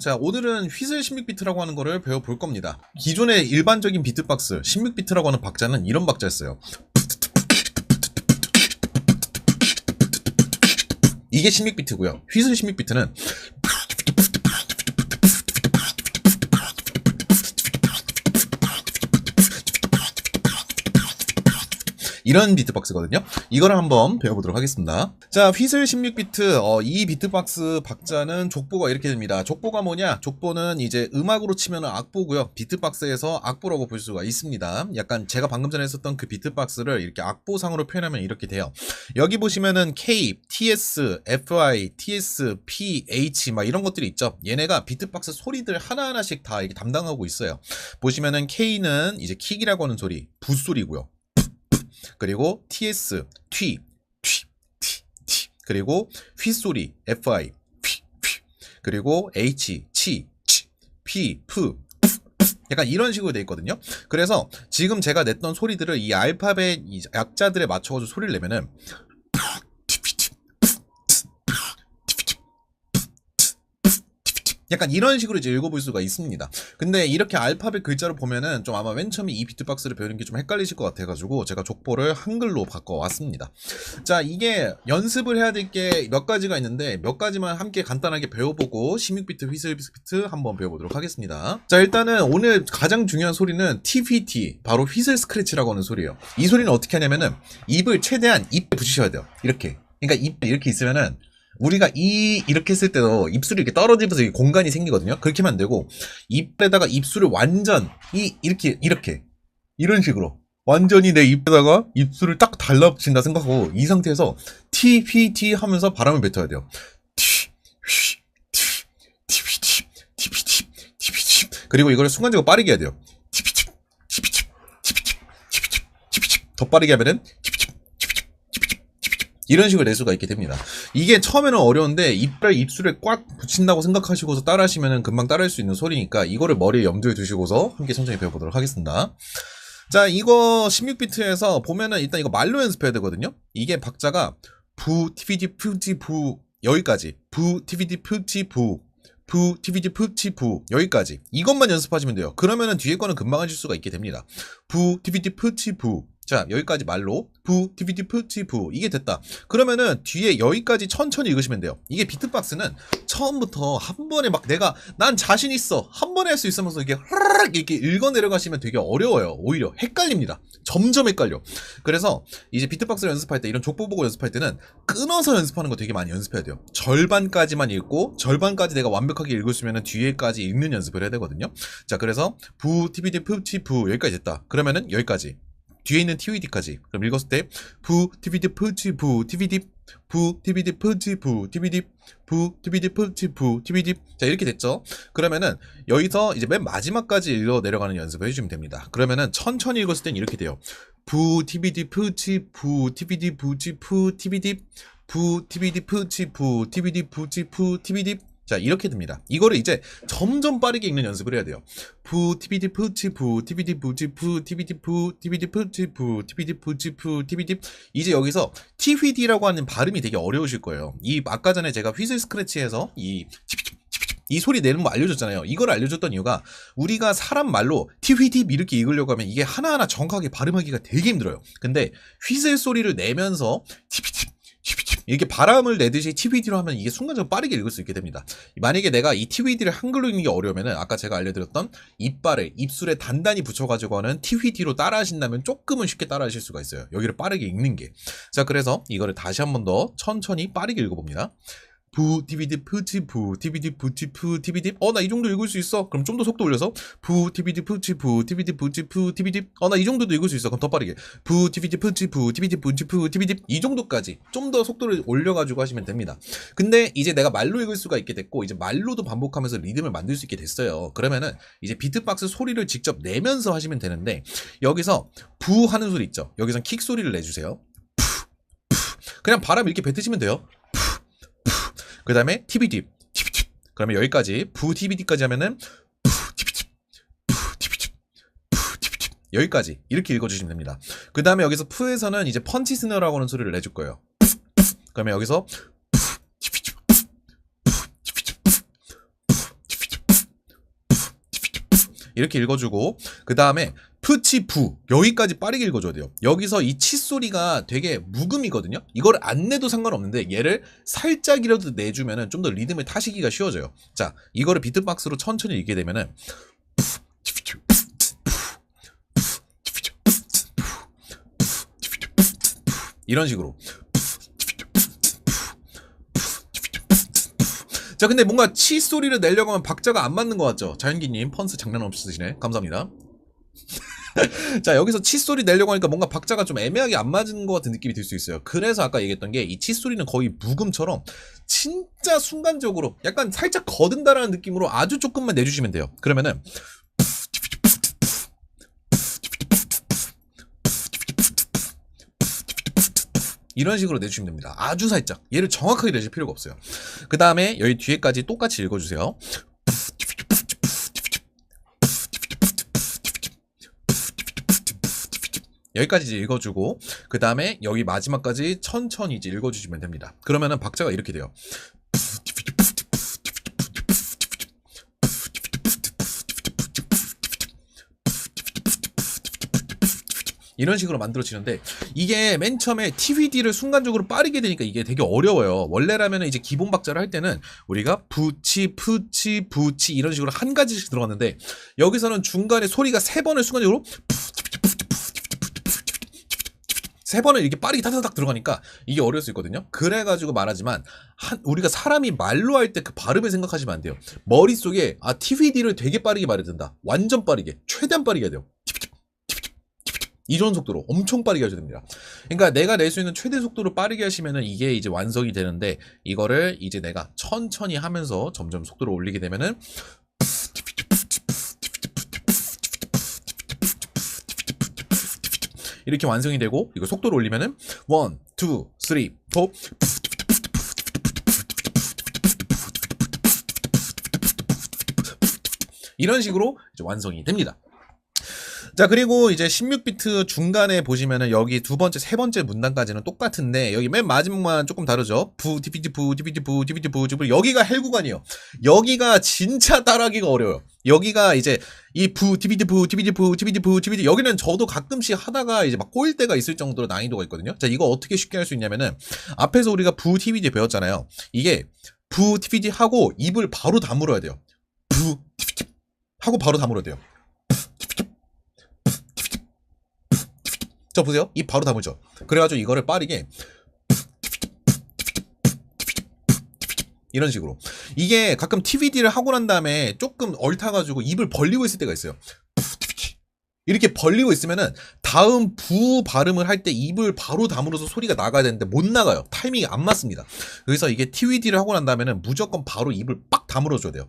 자, 오늘은 휘슬 16비트라고 하는 거를 배워볼 겁니다. 기존의 일반적인 비트박스 16비트라고 하는 박자는 이런 박자였어요. 이게 16비트고요. 휘슬 16비트는 이런 비트박스거든요. 이거를 한번 배워보도록 하겠습니다. 자, 휘슬 16비트, 어, 이 비트박스 박자는 족보가 이렇게 됩니다. 족보가 뭐냐? 족보는 이제 음악으로 치면 악보고요. 비트박스에서 악보라고 볼 수가 있습니다. 약간 제가 방금 전에 했었던 그 비트박스를 이렇게 악보상으로 표현하면 이렇게 돼요. 여기 보시면은 K, TS, FI, TS, P, H 막 이런 것들이 있죠. 얘네가 비트박스 소리들 하나하나씩 다 이렇게 담당하고 있어요. 보시면은 K는 이제 킥이라고 하는 소리, 붓소리고요. 그리고 TS, T, T, T, T. 그리고 휘소리, FI, 휘, 휘. 그리고 H, 치, 치, P, F, 약간 이런 식으로 돼 있거든요. 그래서 지금 제가 냈던 소리들을 이 알파벳 이 약자들에 맞춰가지고 소리를 내면은 약간 이런 식으로 이제 읽어볼 수가 있습니다. 근데 이렇게 알파벳 글자를 보면은 좀 아마 맨 처음에 이 비트박스를 배우는 게 좀 헷갈리실 것 같아가지고 제가 족보를 한글로 바꿔왔습니다. 자, 이게 연습을 해야 될 게 몇 가지가 있는데 몇 가지만 함께 간단하게 배워보고 16비트 휘슬 비트 한번 배워보도록 하겠습니다. 자, 일단은 오늘 가장 중요한 소리는 TVT, 바로 휘슬 스크래치라고 하는 소리예요. 이 소리는 어떻게 하냐면은 입을 최대한 입에 붙이셔야 돼요. 이렇게. 그러니까 입 이렇게 있으면은 우리가 이 이렇게 했을 때도 입술이 이렇게 떨어지면서 공간이 생기거든요. 그렇게 하면 안 되고 입에다가 입술을 완전 이 이렇게 이렇게 이런 식으로 완전히 내 입에다가 입술을 딱 달라붙인다 생각하고 이 상태에서 T P T 하면서 바람을 뱉어야 돼요. T 휘, T T P T T P T T P T 그리고 이거를 순간적으로 빠르게 해야 돼요. P T P T T P T T P T T P T 더 빠르게 하면은 T P T T P T T P T T P T 이런 식으로 낼 수가 있게 됩니다. 이게 처음에는 어려운데 이빨 입술에 꽉 붙인다고 생각하시고서 따라하시면 금방 따라할 수 있는 소리니까 이거를 머리에 염두에 두시고서 함께 천천히 배워보도록 하겠습니다. 자, 이거 16비트에서 보면은 일단 이거 말로 연습해야 되거든요. 이게 박자가 부, TVD, 푸지, 부 여기까지 부, TVD, 푸지, 부 부, TVD, 푸치, 부 여기까지 이것만 연습하시면 돼요. 그러면은 뒤에 거는 금방 하실 수가 있게 됩니다. 부, TVD, 푸치, 부 자, 여기까지 말로 부, DVD, 푸치, 부 이게 됐다. 그러면은 뒤에 여기까지 천천히 읽으시면 돼요. 이게 비트박스는 처음부터 한 번에 막 내가 난 자신 있어 한 번에 할 수 있으면서 이게 하르륵 이렇게 읽어 내려가시면 되게 어려워요. 오히려 헷갈립니다. 점점 헷갈려. 그래서 이제 비트박스를 연습할 때 이런 족보 보고 연습할 때는 끊어서 연습하는 거 되게 많이 연습해야 돼요. 절반까지만 읽고 절반까지 내가 완벽하게 읽었으면 뒤에까지 읽는 연습을 해야 되거든요. 자 그래서 부, DVD, 푸치, 부 여기까지 됐다. 그러면은 여기까지. 뒤에 있는 TVD까지. 그럼 읽었을 때, 부, DVD, 푸치, 부, DVD, 부, DVD, 푸치, 부, DVD, 부, DVD, 푸치, 부, DVD. 자, 이렇게 됐죠? 그러면은, 여기서 이제 맨 마지막까지 읽어 내려가는 연습을 해주시면 됩니다. 그러면은, 천천히 읽었을 땐 이렇게 돼요. 부, DVD, 푸치, 부, DVD, 부치, 푸, DVD, 부, DVD, 푸치, 부, DVD, 부치, 푸, DVD. 자, 이렇게 됩니다. 이거를 이제 점점 빠르게 읽는 연습을 해야 돼요. 부, TBD, 푸치, 부, TBD, 부치, 부, TBD, 부, TBD, 푸치, 부, TBD, 부치, 부, TBD. 이제 여기서 TVD라고 하는 발음이 되게 어려우실 거예요. 이, 아까 전에 제가 휘슬 스크래치에서 이, 이 소리 내는 거 알려줬잖아요. 이걸 알려줬던 이유가 우리가 사람 말로 TVD 이렇게 읽으려고 하면 이게 하나하나 정확하게 발음하기가 되게 힘들어요. 근데 휘슬 소리를 내면서 TVD, 이렇게 바람을 내듯이 TVD로 하면 이게 순간적으로 빠르게 읽을 수 있게 됩니다. 만약에 내가 이 TVD를 한글로 읽는 게 어려우면은 아까 제가 알려드렸던 이빨을 입술에 단단히 붙여가지고 하는 TVD로 따라하신다면 조금은 쉽게 따라하실 수가 있어요. 여기를 빠르게 읽는 게. 자, 그래서 이거를 다시 한 번 더 천천히 빠르게 읽어봅니다. 부, DVD, 푸치, 부, DVD, 부치, 푸, DVD. 어, 나 이 정도 읽을 수 있어. 그럼 좀 더 속도 올려서 부, DVD, 푸치, 부, DVD, 부치, 푸, DVD. 어, 나 이 정도도 읽을 수 있어. 그럼 더 빠르게. 부, DVD, 푸치, 부, DVD, 부치, 푸, DVD. 이 정도까지 좀 더 속도를 올려가지고 하시면 됩니다. 근데 이제 내가 말로 읽을 수가 있게 됐고, 이제 말로도 반복하면서 리듬을 만들 수 있게 됐어요. 그러면은 이제 비트박스 소리를 직접 내면서 하시면 되는데, 여기서 부 하는 소리 있죠. 여기선 킥 소리를 내주세요. 푸, 푸. 그냥 바람 이렇게 뱉으시면 돼요. 그 다음에 TBD, TBD. 그러면 여기까지 부 TBD까지 하면은 푸 TBD, 푸 TBD, 푸 TBD. 여기까지 이렇게 읽어주시면 됩니다. 그 다음에 여기서 푸에서는 이제 펀치 스너라고 하는 소리를 내줄 거예요. 그러면 여기서 이렇게 읽어주고 그 다음에 푸치부 여기까지 빠르게 읽어줘야 돼요. 여기서 이 치 소리가 되게 묵음이거든요. 이걸 안 내도 상관없는데 얘를 살짝이라도 내주면은 좀 더 리듬을 타시기가 쉬워져요. 자, 이거를 비트박스로 천천히 읽게 되면은 이런 식으로 자 근데 뭔가 치 소리를 내려고 하면 박자가 안 맞는 것 같죠 자연기님 펀스 장난 없으시네 감사합니다 자 여기서 치 소리 내려고 하니까 뭔가 박자가 좀 애매하게 안 맞는 것 같은 느낌이 들 수 있어요 그래서 아까 얘기했던 게이치 소리는 거의 묵음처럼 진짜 순간적으로 약간 살짝 거든다라는 느낌으로 아주 조금만 내주시면 돼요 그러면은 이런 식으로 내주시면 됩니다. 아주 살짝. 얘를 정확하게 내실 필요가 없어요. 그 다음에 여기 뒤에까지 똑같이 읽어주세요. 여기까지 읽어주고 그 다음에 여기 마지막까지 천천히 이제 읽어주시면 됩니다. 그러면은 박자가 이렇게 돼요. 이런 식으로 만들어지는데 이게 맨 처음에 TVD를 순간적으로 빠르게 되니까 이게 되게 어려워요. 원래라면 이제 기본 박자를 할 때는 우리가 부치, 푸치, 부치 이런 식으로 한 가지씩 들어갔는데 여기서는 중간에 소리가 세 번을 순간적으로 세 번을 이렇게 빠르게 타다닥 들어가니까 이게 어려울 수 있거든요. 그래가지고 말하지만 한 우리가 사람이 말로 할 때 그 발음을 생각하시면 안 돼요. 머릿속에 아 TVD를 되게 빠르게 말해야 된다. 완전 빠르게 최대한 빠르게 해야 돼요. 이런 속도로 엄청 빠르게 하셔야 됩니다. 그러니까 내가 낼 수 있는 최대 속도로 빠르게 하시면은 이게 이제 완성이 되는데 이거를 이제 내가 천천히 하면서 점점 속도를 올리게 되면은 이렇게 완성이 되고 이거 속도를 올리면은 원, 투, 쓰리, 포 이런 식으로 이제 완성이 됩니다. 자 그리고 이제 16비트 중간에 보시면은 여기 두 번째 세 번째 문단까지는 똑같은데 여기 맨 마지막만 조금 다르죠 부 디비디 부 디비디 부 디비디 부 디비디 여기가 헬 구간이에요 여기가 진짜 따라하기가 어려워요 여기가 이제 이 부 디비디 부 디비디 부 디비디 부 디비디 여기는 저도 가끔씩 하다가 이제 막 꼬일 때가 있을 정도로 난이도가 있거든요 자 이거 어떻게 쉽게 할 수 있냐면은 앞에서 우리가 부 디비디 배웠잖아요 이게 부 디비디 하고 입을 바로 다물어야 돼요 부 디비디 하고 바로 다물어야 돼요 저 보세요. 입 바로 다물죠. 그래가지고 이거를 빠르게 이런 식으로 이게 가끔 TVD를 하고 난 다음에 조금 얼타가지고 입을 벌리고 있을 때가 있어요. 이렇게 벌리고 있으면은 다음 부 발음을 할 때 입을 바로 다물어서 소리가 나가야 되는데 못 나가요. 타이밍이 안 맞습니다. 그래서 이게 TVD를 하고 난 다음에는 무조건 바로 입을 빡 다물어줘야 돼요.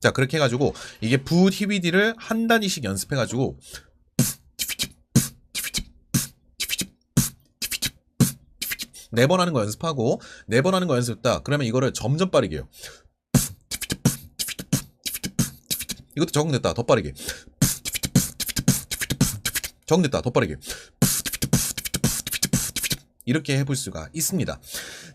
자 그렇게 해가지고 이게 부 TVD를 한 단위씩 연습해가지고 네 번 하는 거 연습하고 네 번 하는 거 연습했다. 그러면 이거를 점점 빠르게 해요. 이것도 적응됐다. 더 빠르게. 적응됐다. 더 빠르게 이렇게 해볼 수가 있습니다.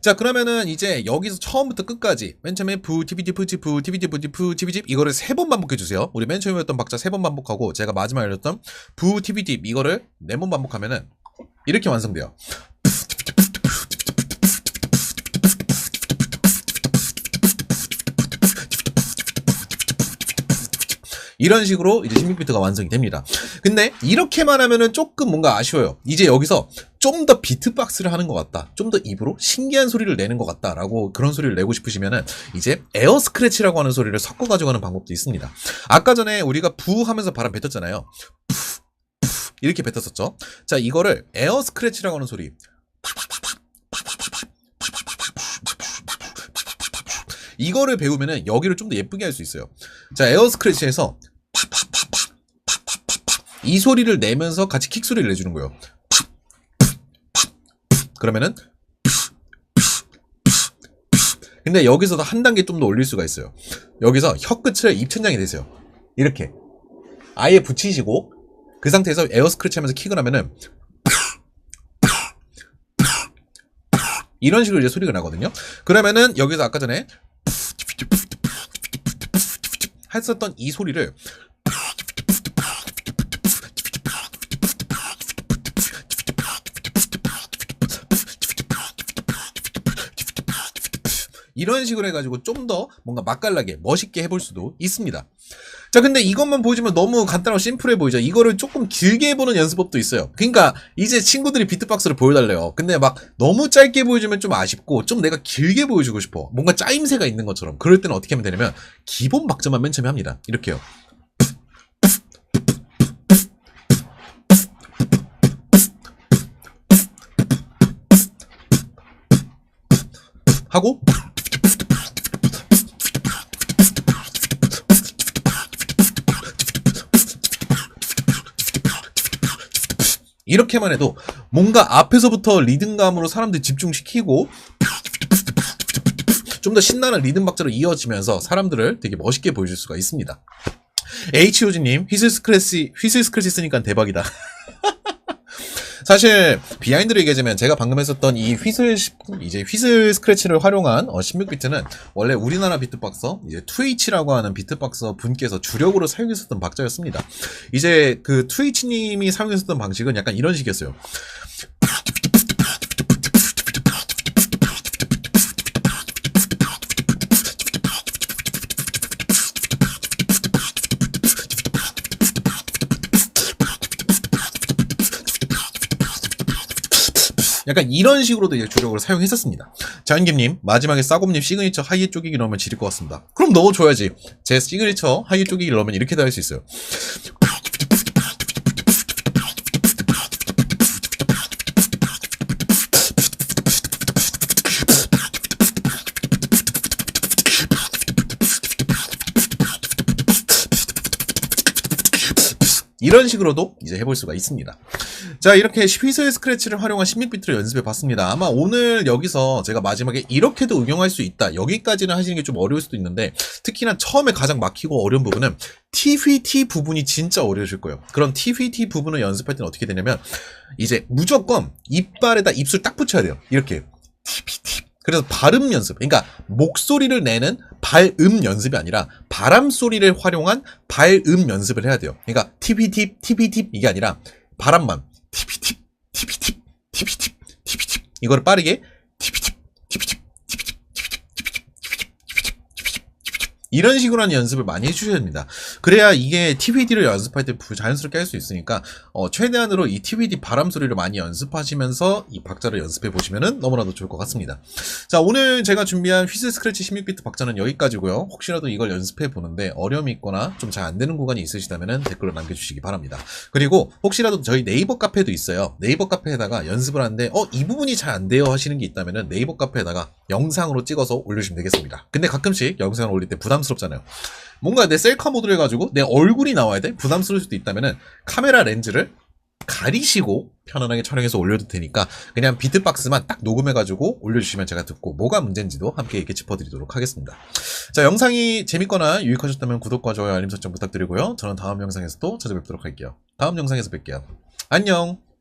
자 그러면은 이제 여기서 처음부터 끝까지 맨 처음에 부부 티비디 푸치 부 티비디 이거를 세 번 반복해 주세요. 우리 맨 처음에 했던 박자 세 번 반복하고 제가 마지막에 했던 부 티비디 이거를 네 번 반복하면은 이렇게 완성돼요. 이런 식으로 이제 16비트가 완성이 됩니다. 근데 이렇게만 하면은 조금 뭔가 아쉬워요. 이제 여기서 좀 더 비트박스를 하는 것 같다. 좀 더 입으로 신기한 소리를 내는 것 같다라고 그런 소리를 내고 싶으시면은 이제 에어 스크래치라고 하는 소리를 섞어 가져가는 방법도 있습니다. 아까 전에 우리가 부 하면서 바람 뱉었잖아요. 이렇게 뱉었었죠. 자, 이거를 에어 스크래치라고 하는 소리. 이거를 배우면은 여기를 좀 더 예쁘게 할 수 있어요. 자, 에어 스크래치에서 이 소리를 내면서 같이 킥 소리를 내주는 거예요. 그러면은 근데 여기서도 한 단계 좀 더 올릴 수가 있어요. 여기서 혀 끝을 입천장이 되세요. 이렇게 아예 붙이시고 그 상태에서 에어 스크래치 하면서 킥을 하면은 이런 식으로 이제 소리가 나거든요. 그러면은 여기서 아까 전에 했었던 이 소리를 이런 식으로 해가지고 좀 더 뭔가 맛깔나게 멋있게 해볼 수도 있습니다. 자, 근데 이것만 보여주면 너무 간단하고 심플해 보이죠? 이거를 조금 길게 해보는 연습법도 있어요. 그러니까 이제 친구들이 비트박스를 보여달래요. 근데 막 너무 짧게 보여주면 좀 아쉽고 좀 내가 길게 보여주고 싶어. 뭔가 짜임새가 있는 것처럼. 그럴 때는 어떻게 하면 되냐면 기본 박자만 맨 처음에 합니다. 이렇게요. 하고 이렇게만 해도 뭔가 앞에서부터 리듬감으로 사람들 집중시키고 좀 더 신나는 리듬 박자로 이어지면서 사람들을 되게 멋있게 보여줄 수가 있습니다. HOG님, 휘슬 스크래치, 휘슬 스크래치 쓰니까 대박이다. 사실 비하인드를 얘기하자면 제가 방금 했었던 이 휘슬 시- 이제 휘슬 스크래치를 활용한 어, 16비트는 원래 우리나라 비트박서 이제 2H라고 하는 비트박서 분께서 주력으로 사용했었던 박자였습니다. 이제 그 2H님이 사용했었던 방식은 약간 이런 식이었어요. 약간 이런 식으로도 이제 주력으로 사용했었습니다. 자연김님 마지막에 싸곰님 시그니처 하이에 쪼개기 넣으면 지릴 것 같습니다. 그럼 넣어줘야지. 제 시그니처 하이에 쪼개기 넣으면 이렇게도 할 수 있어요. 이런 식으로도 이제 해볼 수가 있습니다. 자, 이렇게 휘슬 스크래치를 활용한 16비트를 연습해 봤습니다. 아마 오늘 여기서 제가 마지막에 이렇게도 응용할 수 있다. 여기까지는 하시는 게 좀 어려울 수도 있는데, 특히나 처음에 가장 막히고 어려운 부분은 TVT 부분이 진짜 어려우실 거예요. 그런 TVT 부분을 연습할 때는 어떻게 되냐면, 이제 무조건 이빨에다 입술 딱 붙여야 돼요. 이렇게. TVT. 그래서 발음 연습. 그러니까 목소리를 내는 발음 연습이 아니라 바람 소리를 활용한 발음 연습을 해야 돼요. 그러니까 TVT, TVT 이게 아니라 바람만 TVT, TVT, TVT 이거를 빠르게 TVT, TVT, TVT, TVT, TVT, TVT, TVT 이런 식으로 하는 연습을 많이 해주셔야 됩니다. 그래야 이게 TVD를 연습할 때 자연스럽게 할 수 있으니까 어, 최대한으로 이 TVD 바람 소리를 많이 연습하시면서 이 박자를 연습해 보시면 너무나도 좋을 것 같습니다. 자 오늘 제가 준비한 휘슬 스크래치 16비트 박자는 여기까지고요. 혹시라도 이걸 연습해 보는데 어려움이 있거나 좀 잘 안 되는 구간이 있으시다면 댓글로 남겨주시기 바랍니다. 그리고 혹시라도 저희 네이버 카페도 있어요. 네이버 카페에다가 연습을 하는데 어 이 부분이 잘 안 돼요 하시는 게 있다면 네이버 카페에다가 영상으로 찍어서 올려주시면 되겠습니다. 근데 가끔씩 영상을 올릴 때 부담스럽잖아요. 뭔가 내 셀카 모드로 해가지고 내 얼굴이 나와야 돼? 부담스러울 수도 있다면은 카메라 렌즈를 가리시고 편안하게 촬영해서 올려도 되니까 그냥 비트박스만 딱 녹음해가지고 올려주시면 제가 듣고 뭐가 문제인지도 함께 이렇게 짚어드리도록 하겠습니다. 자 영상이 재밌거나 유익하셨다면 구독과 좋아요 알림 설정 부탁드리고요. 저는 다음 영상에서 또 찾아뵙도록 할게요. 다음 영상에서 뵐게요. 안녕